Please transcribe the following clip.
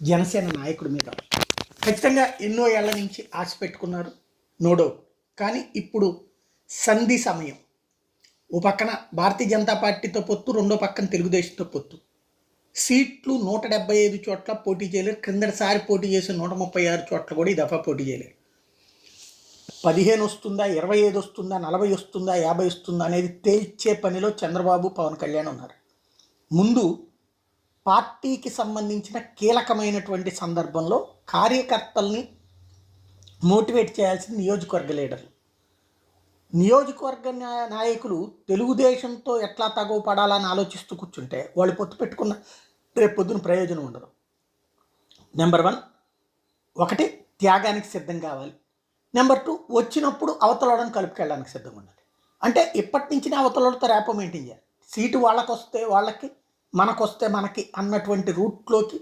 జనసేన నాయకుడి మీద. ఖచ్చితంగా ఎన్నో ఏళ్ళ నుంచి ఆశ పెట్టుకున్నారు నోడో కానీ ఇప్పుడు సంధి సమయం. ఓ పక్కన భారతీయ జనతా పార్టీతో పొత్తు రెండో పక్కన తెలుగుదేశంతో పొత్తు. సీట్లు నూట డెబ్బై ఐదు చోట్ల పోటీ చేయలేరు. క్రిందటిసారి పోటీ చేసిన నూట ముప్పై ఆరు చోట్ల కూడా ఈ దఫా పోటీ చేయలేరు. పదిహేను వస్తుందా ఇరవై ఐదు వస్తుందా నలభై వస్తుందా యాభై వస్తుందా అనేది తేల్చే పనిలో చంద్రబాబు పవన్ కళ్యాణ్ ఉన్నారు. ముందు పార్టీకి సంబంధించిన కీలకమైనటువంటి సందర్భంలో కార్యకర్తల్ని మోటివేట్ చేయాల్సిన నియోజకవర్గ లీడర్లు నియోజకవర్గ నాయకులు తెలుగుదేశంతో ఎట్లా తగువ పడాలని ఆలోచిస్తూ కూర్చుంటే వాళ్ళు పొత్తు పెట్టుకున్న రేపు పొద్దున ప్రయోజనం ఉండదు. నెంబర్ వన్ ఒకటి త్యాగానికి సిద్ధం కావాలి. నెంబర్ టూ వచ్చినప్పుడు అవతలడం కలుపుకెళ్ళడానికి సిద్ధంగా ఉండాలి. అంటే ఇప్పటి నుంచి అవతలతో రేపో మెయింటైన్ చేయాలి. సీటు వాళ్ళకి వస్తే వాళ్ళకి మనకొస్తే మనకి అన్నటువంటి రూట్లోకి